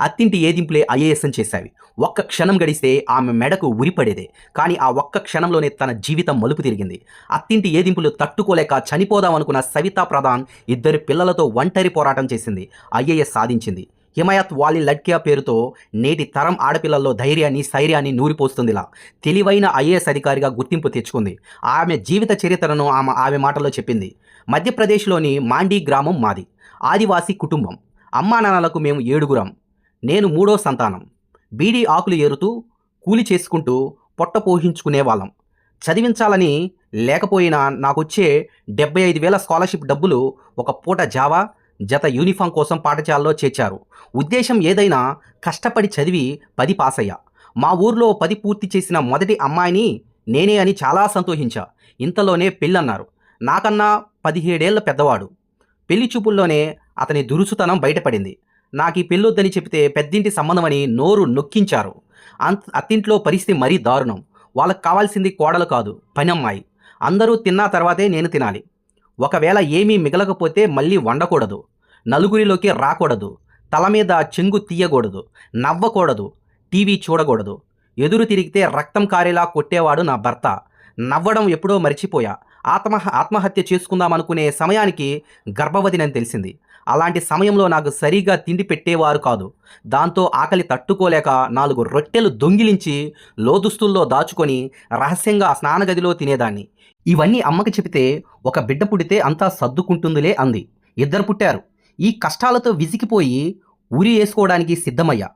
అత్తింటి ఏదింపులే ఐఏఎస్ఎం చేశావి ఒక్క క్షణం గడిస్తే ఆమె మెడకు ఉరిపడేదే. కానీ ఆ ఒక్క క్షణంలోనే తన జీవితం మలుపు తిరిగింది. అత్తింటి ఏదింపులు తట్టుకోలేక చనిపోదామనుకున్న సవితా ప్రధాన్ ఇద్దరు పిల్లలతో ఒంటరి పోరాటం చేసింది. ఐఏఎస్ సాధించింది. హిమాయత్ వాలి లడ్కియా పేరుతో నేటి తరం ఆడపిల్లల్లో ధైర్యాన్ని స్థైర్యాన్ని నూరిపోస్తుందిలా. తెలివైన ఐఏఎస్ అధికారిగా గుర్తింపు తెచ్చుకుంది. ఆమె జీవిత చరిత్రను ఆమె ఆమె మాటల్లో చెప్పింది. మధ్యప్రదేశ్లోని మాండీ గ్రామం మాది. ఆదివాసీ కుటుంబం. అమ్మా నాన్నలకు మేము ఏడుగురం. నేను మూడో సంతానం. బీడీ ఆకులు ఏరుతూ కూలి చేసుకుంటూ పొట్ట పోషించుకునే వాళ్ళం. చదివించాలని లేకపోయినా నాకొచ్చే డెబ్బై ఐదు వేల స్కాలర్షిప్ డబ్బులు ఒక పూట జావా జత యూనిఫామ్ కోసం పాఠశాలలో చేర్చారు. ఉద్దేశం ఏదైనా కష్టపడి చదివి పది పాస్ అయ్యా మా ఊర్లో పది పూర్తి చేసిన మొదటి అమ్మాయిని నేనే అని చాలా సంతోషించా. ఇంతలోనే పెళ్ళన్నారు. నాకన్నా పదిహేడేళ్ళ పెద్దవాడు. పెళ్ళి చూపుల్లోనే అతని దురుసుతనం బయటపడింది. నాకు ఈ పెళ్ళొద్దని చెబితే పెద్దింటి సంబంధమని నోరు నొక్కించారు. అంత అత్తింట్లో పరిస్థితి మరీ దారుణం. వాళ్ళకి కావాల్సింది కోడలు కాదు పనమ్మాయి. అందరూ తిన్నా తర్వాతే నేను తినాలి. ఒకవేళ ఏమీ మిగలకపోతే మళ్ళీ వండకూడదు. నలుగురిలోకి రాకూడదు. తల మీద చెంగు తీయకూడదు. నవ్వకూడదు. టీవీ చూడకూడదు. ఎదురు తిరిగితే రక్తం కారేలా కొట్టేవాడు నా భర్త. నవ్వడం ఎప్పుడో మర్చిపోయా. ఆత్మ ఆత్మహత్య చేసుకుందామనుకునే సమయానికి గర్భవతినని తెలిసింది. అలాంటి సమయంలో నాకు సరిగా తిండి పెట్టేవారు కాదు. దాంతో ఆకలి తట్టుకోలేక నాలుగు రొట్టెలు దొంగిలించి లోదుస్తుల్లో దాచుకొని రహస్యంగా స్నానగదిలో తినేదాన్ని. ఇవన్నీ అమ్మకి చెబితే ఒక బిడ్డ పుడితే అంతా సర్దుకుంటుందిలే అంది. ఇద్దరు పుట్టారు. ఈ కష్టాలతో విసిగిపోయి ఉరి వేసుకోవడానికి సిద్ధమయ్యా.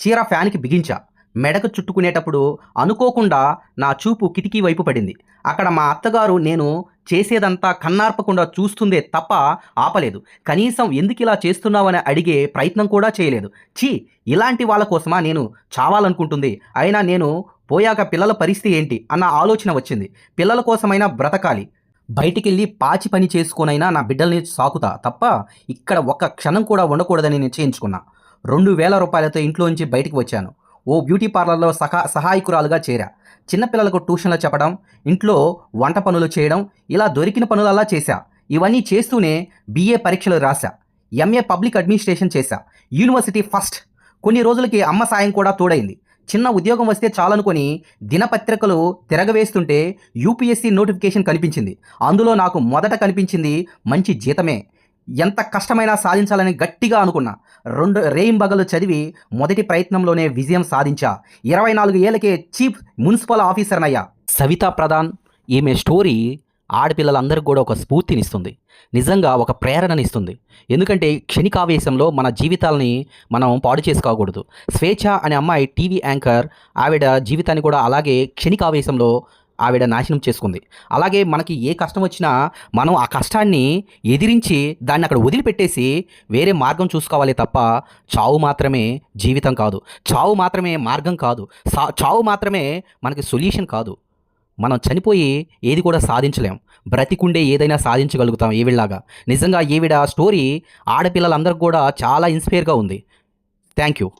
చీర ఫ్యాన్కి బిగించా. మెడకు చుట్టుకునేటప్పుడు అనుకోకుండా నా చూపు కిటికీ వైపు పడింది. అక్కడ మా అత్తగారు నేను చేసేదంతా కన్నార్పకుండా చూస్తుందే తప్ప ఆపలేదు. కనీసం ఎందుకు ఇలా చేస్తున్నావని అడిగే ప్రయత్నం కూడా చేయలేదు. ఛీ ఇలాంటి వాళ్ళ కోసమా నేను చావాలనుకుంటుంది. అయినా నేను పోయాక పిల్లల పరిస్థితి ఏంటి అన్న ఆలోచన వచ్చింది. పిల్లల కోసమైనా బ్రతకాలి. బయటికెళ్ళి పాచి పని చేసుకోనైనా నా బిడ్డల్ని సాకుతా తప్ప ఇక్కడ ఒక్క క్షణం కూడా ఉండకూడదని నిశ్చయించుకున్నా. రెండు వేల రూపాయలతో ఇంట్లోంచి బయటికి వచ్చాను. ఓ బ్యూటీ పార్లర్లో సహా సహాయకురాలుగా చేరా. చిన్నపిల్లలకు ట్యూషన్లు చెప్పడం ఇంట్లో వంట పనులు చేయడం ఇలా దొరికిన పనులలా చేశా. ఇవన్నీ చేస్తూనే బీఏ పరీక్షలు రాశా. ఎంఏ పబ్లిక్ అడ్మినిస్ట్రేషన్ చేశా. University first. కొన్ని రోజులకి అమ్మ సాయం కూడా తోడైంది. చిన్న ఉద్యోగం వస్తే చాలనుకొని దినపత్రికలు తిరగవేస్తుంటే యూపీఎస్సీ నోటిఫికేషన్ కనిపించింది. అందులో నాకు మొదట కనిపించింది మంచి జీతమే. ఎంత కష్టమైనా సాధించాలని గట్టిగా అనుకున్నా. రెండు రేయింబగలు చదివి మొదటి ప్రయత్నంలోనే విజయం సాధించా. ఇరవై నాలుగు ఏళ్ళకే చీఫ్ మున్సిపల్ ఆఫీసర్నయ్యా సవితా ప్రధాన్ ఈమె స్టోరీ ఆడపిల్లలందరికీ కూడా ఒక స్ఫూర్తినిస్తుంది. నిజంగా ఒక ప్రేరణనిస్తుంది. ఎందుకంటే క్షణికావేశంలో మన జీవితాలని మనం పాడు చేసుకోకూడదు. స్వేచ్ఛ అనే అమ్మాయి టీవీ యాంకర్ ఆవిడ జీవితాన్ని కూడా అలాగే క్షణికావేశంలో ఆవిడ నాశనం చేసుకుంది. అలాగే మనకి ఏ కష్టం వచ్చినా మనం ఆ కష్టాన్ని ఎదిరించి దాన్ని అక్కడ వదిలిపెట్టేసి వేరే మార్గం చూసుకోవాలి తప్ప చావు మాత్రమే జీవితం కాదు. చావు మాత్రమే మార్గం కాదు. సా- చావు మాత్రమే మనకి సొల్యూషన్ కాదు. మనం చనిపోయి ఏది కూడా సాధించలేం. బ్రతికుండే ఏదైనా సాధించగలుగుతాం ఈవిడలాగా. నిజంగా ఈవిడ స్టోరీ ఆడపిల్లలందరికీ కూడా చాలా ఇన్స్పైర్గా ఉంది. Thank you.